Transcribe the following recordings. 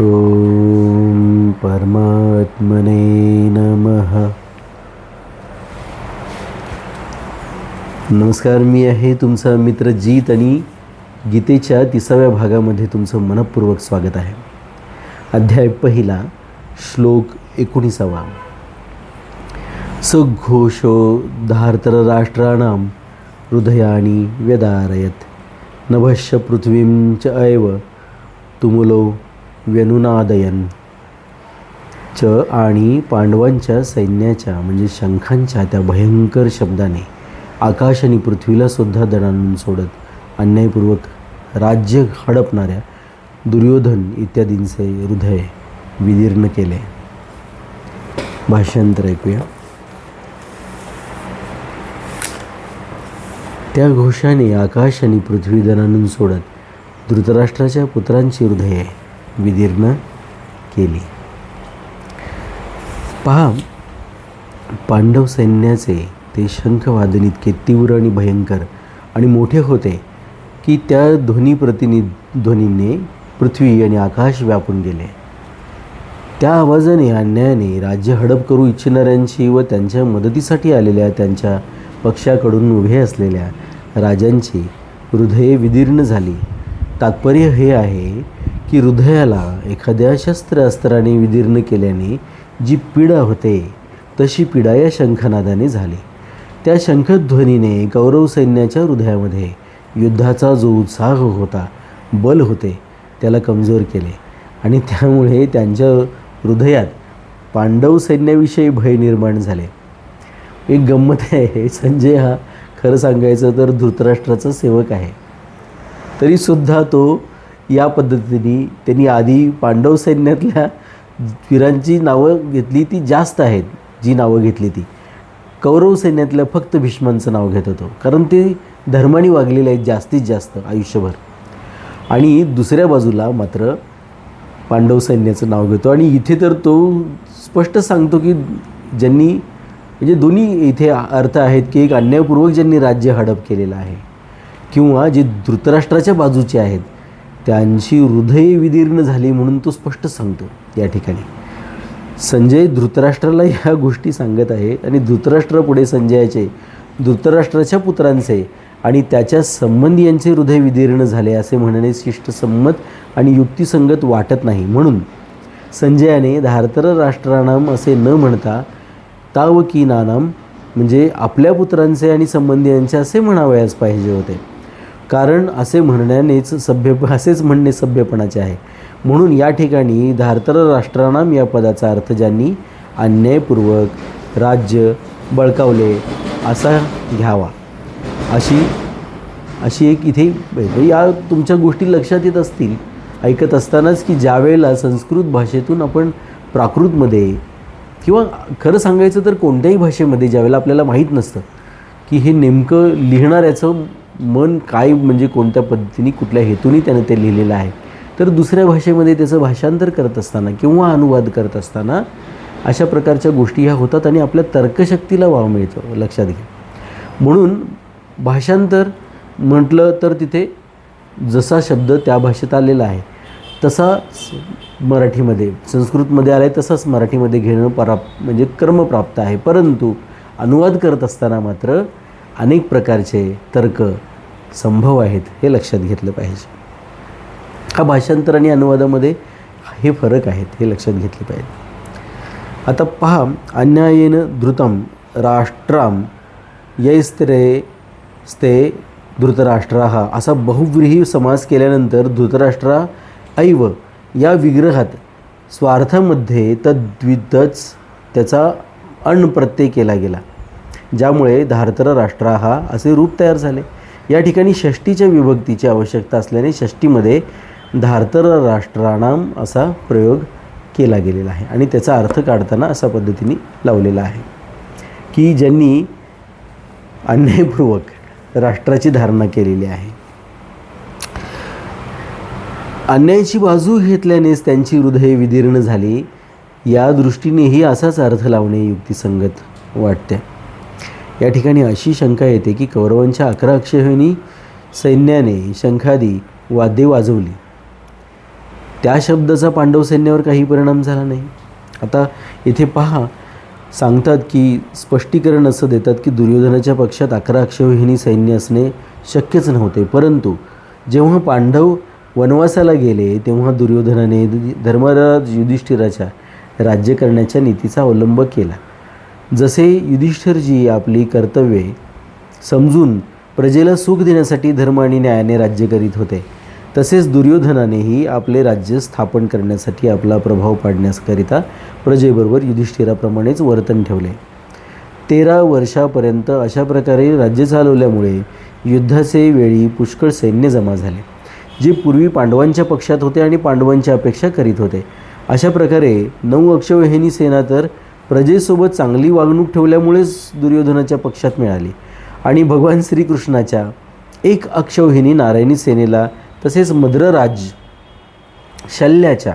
ॐ परमात्मने नमः। नमस्कार मी आहे तुमचा मित्र जीत आणि गीतेच्या तिसाव्या भागामध्ये तुमचं मनपूर्वक स्वागत आहे. अध्याय पहिला श्लोक एकोणीसावा. सघोषो धार्तराष्ट्राणां हृदयाणि व्यदारयत्। नभश्य पृथ्वीं च एव तुमुलो व्यनुनादयन च आणि पांडवांच्या सैन्याच्या म्हणजे शंखांच्या त्या भयंकर शब्दाने आकाश आणि पृथ्वीला सुद्धा दणानून सोडत अन्यायपूर्वक राज्य हडपणाऱ्या दुर्योधन इत्यादींचे हृदय विदीर्ण केले. भाषांतर ऐकूया. त्या घोषाने आकाश आणि पृथ्वी दणानून सोडत धृतराष्ट्राच्या पुत्रांची हृदये विदीर्ण केली. पहा पांडव सैन्याचे ते शंखवादन इतके तीव्र आणि भयंकर आणि मोठे होते की त्या ध्वनी प्रतिनि ध्वनीने पृथ्वी आणि आकाश व्यापून गेले. त्या आवाजाने अन्यायाने राज्य हडप करू इच्छिणाऱ्यांची व त्यांच्या मदतीसाठी आलेल्या त्यांच्या पक्षाकडून उभे असलेल्या राजांची हृदये विदीर्ण झाली. तात्पर्य हे आहे की हृदयाला एखाद्या शस्त्रास्त्राने विदीर्ण केल्याने जी पीडा होते तशी पीडा या शंखनादाने झाली. त्या शंखध्वनीने कौरव सैन्याच्या हृदयामध्ये युद्धाचा जो उत्साह होता बल होते त्याला कमजोर केले. आणि त्यामुळे त्यांच्या हृदयात पांडव सैन्याविषयी भय निर्माण झाले. एक गंमत आहे संजय हा खरं सांगायचं तर धृतराष्ट्राचा सेवक आहे. तरीसुद्धा तो या पद्धतीने त्यांनी आधी पांडव सैन्यातल्या वीरांची नावं घेतली ती जास्त आहेत जी नावं घेतली ती. कौरव सैन्यातल्या फक्त भीष्मांचं नाव घेत होतो कारण ते धर्माने वागलेले आहेत जास्तीत जास्त आयुष्यभर. आणि दुसऱ्या बाजूला मात्र पांडव सैन्याचं नाव घेतो. आणि इथे तर तो स्पष्ट सांगतो की ज्यांनी म्हणजे दोन्ही इथे अर्थ आहेत की एक अन्यायपूर्वक ज्यांनी राज्य हडप केलेलं आहे किंवा जे धृतराष्ट्राच्या बाजूचे आहेत त्यांची हृदय विदीर्ण झाली म्हणून तो स्पष्ट सांगतो या ठिकाणी. संजय धृतराष्ट्राला ह्या गोष्टी सांगत आहे आणि धृतराष्ट्र पुढे संजयाचे धृतराष्ट्राच्या पुत्रांचे आणि त्याच्या संबंधियांचे हृदय विदीर्ण झाले असे म्हणणे शिष्टसंमत आणि युक्तिसंगत वाटत नाही. म्हणून संजयाने धारतर राष्ट्रानाम असे न म्हणता तावकीनानाम म्हणजे आपल्या पुत्रांचे आणि संबंधी यांचे असे म्हणावयास पाहिजे होते. कारण असे म्हणण्यानेच सभ्य असेच म्हणणे सभ्यपणाचे आहे. म्हणून या ठिकाणी धारतर राष्ट्रानाम या पदाचा अर्थ ज्यांनी अन्यायपूर्वक राज्य बळकावले असा घ्यावा. अशी अशी एक इथे या तुमच्या गोष्टी लक्षात येत असतील. ऐकत असतानाच की ज्यावेळेला संस्कृत भाषेतून आपण प्राकृतमध्ये किंवा खरं सांगायचं तर कोणत्याही भाषेमध्ये ज्यावेळेला आपल्याला माहीत नसतं की हे नेमकं लिहिणाऱ्याचं मन काय म्हणजे कोणत्या पद्धतीने कुठल्या हेतूने त्यानं ते लिहिलेलं आहे. तर दुसऱ्या भाषेमध्ये त्याचं भाषांतर करत असताना किंवा अनुवाद करत असताना अशा प्रकारच्या गोष्टी ह्या होतात आणि आपल्या तर्कशक्तीला वाव मिळतो लक्षात घ्या. म्हणून भाषांतर म्हटलं तर तिथे जसा शब्द त्या भाषेत आलेला आहे तसा मराठीमध्ये संस्कृतमध्ये आला आहे तसाच मराठीमध्ये घेणं परा म्हणजे क्रमप्राप्त आहे. परंतु अनुवाद करत असताना मात्र अनेक प्रकारचे तर्क संभव आहेत हे लक्षात घेतलं पाहिजे. हा भाषांतर आणि अनुवादामध्ये हे फरक आहेत हे लक्षात घेतले पाहिजे. आता पहा अन्यायेन धृतम राष्ट्राम यैस्त्रे स्ते धृतराष्ट्रा हा असा बहुव्रीही समास केल्यानंतर धृतराष्ट्रा ऐव या विग्रहात स्वार्थामध्ये तद्विदच त्याचा अणप्रत्यय केला गेला. ज्यामुळे धारतर राष्ट्र हा असे रूप तयार झाले. या ठिकाणी षष्टीच्या विभक्तीची आवश्यकता असल्याने षष्टीमध्ये धारतर राष्ट्राणाम असा प्रयोग केला गेलेला आहे आणि त्याचा अर्थ काढताना अशा पद्धतीने लावलेला आहे की ज्यांनी अन्यायपूर्वक राष्ट्राची धारणा केलेली आहे. अन्यायाची बाजू घेतल्यानेच त्यांची हृदय विदीर्ण झाली. या दृष्टीनेही असाच अर्थ लावणे युक्तिसंगत वाटते या ठिकाणी अशी शंका येते की कौरवांच्या अकरा अक्षयहिनी सैन्याने शंखादी वाद्ये वाजवली. त्या शब्दाचा पांडव सैन्यावर काही परिणाम झाला नाही. आता इथे पहा सांगतात की स्पष्टीकरण असं देतात की दुर्योधनाच्या पक्षात अकरा अक्षौहिणी सैन्य असणे शक्यच नव्हते. परंतु जेव्हा पांडव वनवासाला गेले तेव्हा दुर्योधनाने धर्मराज युधिष्ठिराच्या राज्य करण्याच्या नीतीचा अवलंब केला. जसे युधिष्ठिरजी आपली कर्तव्ये समजून प्रजेला सुख देण्यासाठी धर्म आणि न्यायाने राज्य करीत होते तसेच दुर्योधनानेही आपले राज्य स्थापन करण्यासाठी आपला प्रभाव पाडण्याकरिता प्रजेबरोबर युधिष्ठिराप्रमाणेच वर्तन ठेवले. तेरा वर्षापर्यंत अशा प्रकारे राज्य चालवल्यामुळे युद्धाचे वेळी पुष्कळ सैन्य जमा झाले जे पूर्वी पांडवांच्या पक्षात होते आणि पांडवांची अपेक्षा करीत होते. अशा प्रकारे नऊ अक्षवहिनी सेना तर प्रजेसोबत चांगली वागणूक ठेवल्यामुळेच दुर्योधनाच्या पक्षात मिळाली. आणि भगवान श्रीकृष्णाच्या एक अक्षवहिनी नारायणी सेनेला तसेच मद्रराज शल्याच्या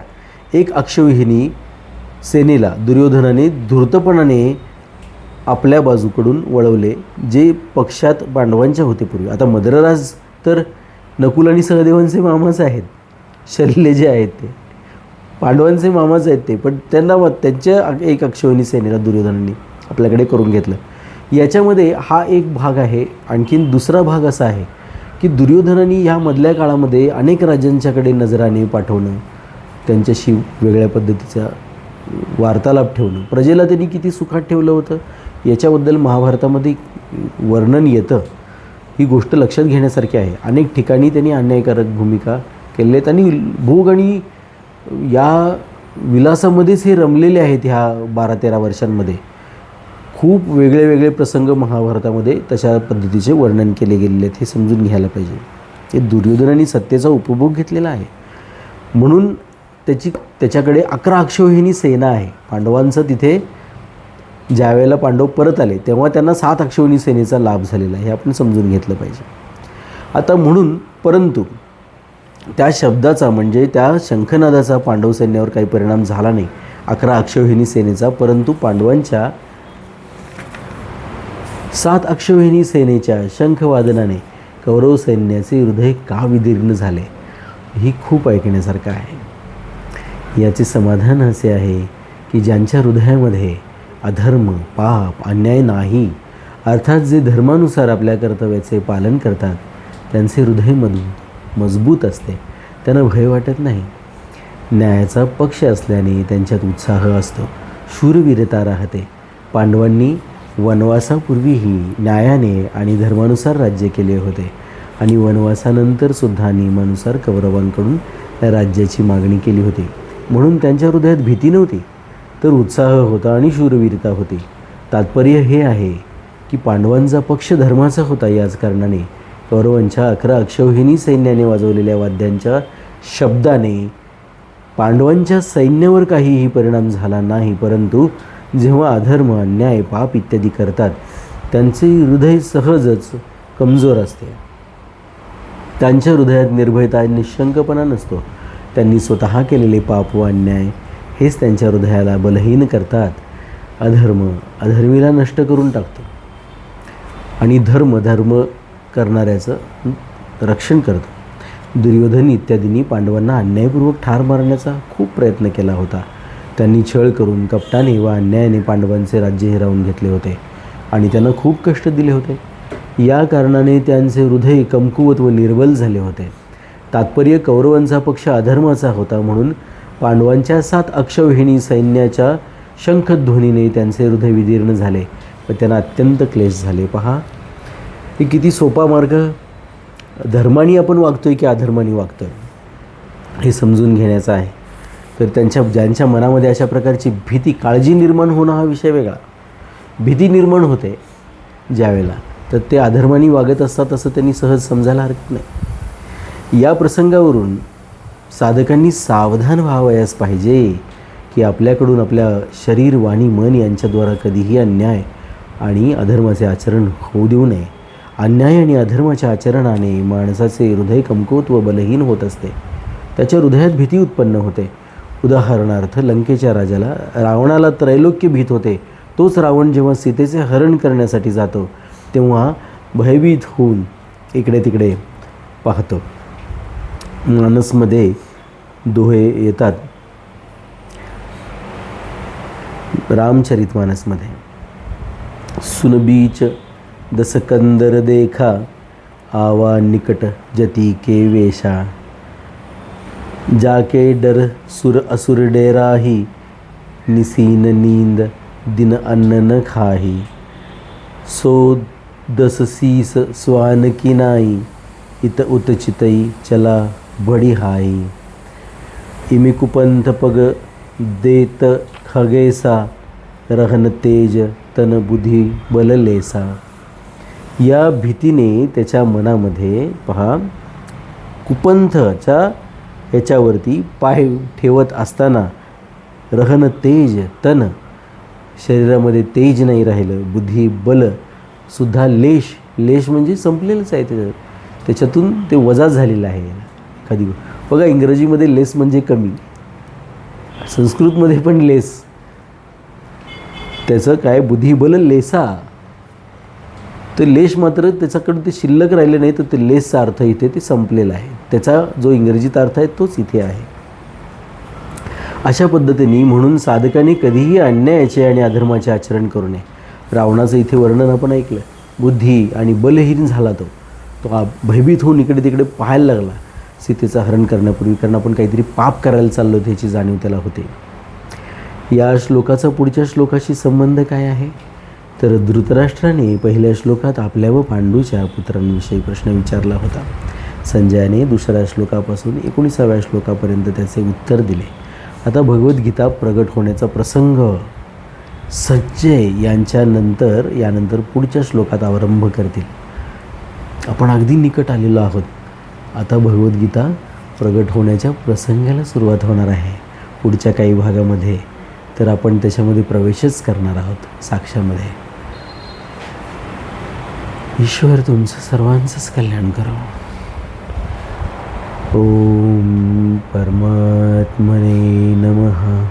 एक अक्षविहिनी सेनेला दुर्योधनाने धूर्तपणाने आपल्या बाजूकडून वळवले जे पक्षात पांडवांच्या होते पूर्वी. आता मद्रराज तर नकुल आणि सहदेवांचे मामाच आहेत. शल्य जे आहेत ते. पांडवांचे मामाच आहेत ते पण त्यांना मग त्यांच्या एक अक्षवणी सेनेला दुर्योधनांनी आपल्याकडे करून घेतलं. याच्यामध्ये हा एक भाग आहे आणखीन दुसरा भाग असा आहे की दुर्योधनांनी ह्या मधल्या काळामध्ये अनेक राज्यांच्याकडे नजराने पाठवणं त्यांच्याशी वेगळ्या पद्धतीचा वार्तालाप ठेवणं प्रजेला त्यांनी किती सुखात ठेवलं होतं याच्याबद्दल महाभारतामध्ये वर्णन येतं ही गोष्ट लक्षात घेण्यासारखी आहे. अनेक ठिकाणी त्यांनी अन्यायकारक भूमिका केलेल्या आहेत आणि भोग आणि या विलासामध्येच हे रमलेले आहेत ह्या बारा तेरा वर्षांमध्ये. खूप वेगळे वेगळे प्रसंग महाभारतामध्ये तशा पद्धतीचे वर्णन केले गेलेले आहेत हे समजून घ्यायला पाहिजे. हे दुर्योधनाने सत्तेचा उपभोग घेतलेला आहे. म्हणून त्याची त्याच्याकडे अकरा अक्षोहिणी सेना आहे. पांडवांचं तिथे ज्यावेळेला पांडव परत आले तेव्हा त्यांना सात अक्षोहिणी सेनेचा लाभ झालेला आहे हे आपण समजून घेतलं पाहिजे. आता म्हणून परंतु त्या शब्दाचा म्हणजे त्या शंखनादाचा पांडव सैन्यावर काही परिणाम झाला नाही. अकरा अक्षौहिणी सेनेचा परंतु पांडवांच्या सात अक्षौहिणी सेनेच्या शंखवादनाने कौरव सैन्याचे हृदय का विदीर्ण झाले ही खूप ऐकण्यासारखं आहे. याचे समाधान असे आहे की ज्यांच्या हृदयामध्ये अधर्म पाप अन्याय नाही अर्थात जे धर्मानुसार आपल्या कर्तव्याचे पालन करतात त्यांचे हृदय मधून मजबूत असते. त्यांना भय वाटत नाही. न्यायाचा पक्ष असल्याने त्यांच्यात उत्साह असतो. शूरवीरता राहते. पांडवांनी वनवासापूर्वीही न्यायाने आणि धर्मानुसार राज्य केले होते आणि वनवासानंतरसुद्धा नियमानुसार कौरवांकडून राज्याची मागणी केली होती. म्हणून त्यांच्या हृदयात भीती नव्हती. तर उत्साह होता आणि शूरवीरता होती. तात्पर्य हे आहे की पांडवांचा पक्ष धर्माचा होता याच कारणाने कौरवांच्या अकरा अक्षौहिणी सैन्याने वाजवलेल्या वाद्यांच्या शब्दाने पांडवांच्या सैन्यावर काहीही परिणाम झाला नाही परंतु जेव्हा अधर्म अन्याय पाप इत्यादी करतात त्यांचे हृदय सहजच कमजोर असते. त्यांच्या हृदयात निर्भयता निशंकपणा नसतो. त्यांनी स्वतः केलेले पाप व अन्याय हेच त्यांच्या हृदयाला बलहीन करतात. अधर्म अधर्मीला नष्ट करून टाकतो. आणि धर्म धर्म करणाऱ्याचं रक्षण करतो. दुर्योधन इत्यादींनी पांडवांना अन्यायपूर्वक ठार मारण्याचा खूप प्रयत्न केला होता. त्यांनी छळ करून कपटाने व अन्यायाने पांडवांचे राज्य हिरावून घेतले होते आणि त्यांना खूप कष्ट दिले होते. या कारणाने त्यांचे हृदय कमकुवत व निर्बल झाले होते. तात्पर्य कौरवांचा पक्ष अधर्माचा होता म्हणून पांडवांच्या सात अक्षौहिणी सैन्याच्या शंखध्वनीने त्यांचे हृदय विदीर्ण झाले व त्यांना अत्यंत क्लेश झाले. पहा हे किती सोपा मार्ग. धर्माने आपण वागतो आहे की अधर्माने आहे हे समजून घेण्याचं आहे. तर त्यांच्या ज्यांच्या मनामध्ये अशा प्रकारची भीती काळजी निर्माण होणं हा विषय वेगळा. भीती निर्माण होते ज्यावेळेला. तर ते अधर्माने वागत असतात असं त्यांनी सहज समजायला हरकत नाही. या प्रसंगावरून साधकांनी सावधान व्हावयास पाहिजे की आपल्याकडून आपल्या शरीर वाणी मन यांच्याद्वारा कधीही अन्याय आणि अधर्माचे आचरण होऊ देऊ नये. अन्याय आणि अधर्माच्या आचरणाने माणसाचे हृदय कमकुवत व बलहीन होत असते. त्याच्या हृदयात भीती उत्पन्न होते. उदाहरणार्थ लंकेच्या राजाला रावणाला त्रैलोक्य भीत होते. तोच रावण जेव्हा सीतेचे हरण करण्यासाठी जातो तेव्हा भयभीत होऊन इकडे तिकडे पाहतो. मानसमध्ये दोहे येतात. रामचरितमानसमध्ये सुनबीच दसकंदर देखा आवा निकट जती के वेशा। जाके डर सुर असुर डेराही निसीन नींद दिन अन्न न खाही। सो दस सीस स्वान की नाई इत उत चितई चला बडी हाई। इमिकुपंथ पग देत खगेसा रहन तेज तन बुधी बललेसा या भीतीने त्याच्या मनामध्ये पहा कुपंथच्या ह्याच्यावरती पाय ठेवत असताना रहन तेज तन शरीरामध्ये तेज नाही राहिलं बुद्धी बल सुद्धा लेश लेश म्हणजे संपलेलंच आहे त्याच्यात त्याच्यातून ते वजा झालेलं आहे. कधी बघा इंग्रजीमध्ये लेस म्हणजे कमी. संस्कृतमध्ये पण लेस. त्याचं काय? बुद्धिबल लेसा. तर लेश मात्र त्याच्याकडून ते शिल्लक राहिले नाही तर ते लेसचा अर्थ इथे ते संपलेला आहे. त्याचा जो इंग्रजीत अर्थ आहे तोच इथे आहे. अशा पद्धतीने म्हणून साधकांनी कधीही अन्यायाचे आणि अधर्माचे आचरण करू नये. रावणाचं इथे वर्णन आपण ऐकलं. बुद्धी आणि बलहीन झाला तो. तो भयभीत होऊन इकडे तिकडे पाहायला लागला. सीतेचं हरण करण्यापूर्वी कारण आपण काहीतरी पाप करायला चाललो त्याची जाणीव त्याला होते. या श्लोकाचा पुढच्या श्लोकाशी संबंध काय आहे? तर धृतराष्ट्राने पहिल्या श्लोकात आपल्या व पांडूच्या पुत्रांविषयी प्रश्न विचारला होता. संजयाने दुसऱ्या श्लोकापासून एकोणीसाव्या श्लोकापर्यंत त्याचे उत्तर दिले. आता भगवद्गीता प्रगट होण्याचा प्रसंग. सज्जय यांच्यानंतर यानंतर पुढच्या श्लोकात आरंभ करतील. आपण अगदी निकट आलेलो आहोत. आता भगवद्गीता प्रगट होण्याच्या प्रसंगाला सुरुवात होणार आहे. पुढच्या काही भागामध्ये. तर आपण त्याच्यामध्ये प्रवेशच करणार आहोत साक्षामध्ये ईश्वर तुमचं सर्वांचंच कल्याण करो. ओम परमात्मने नमः.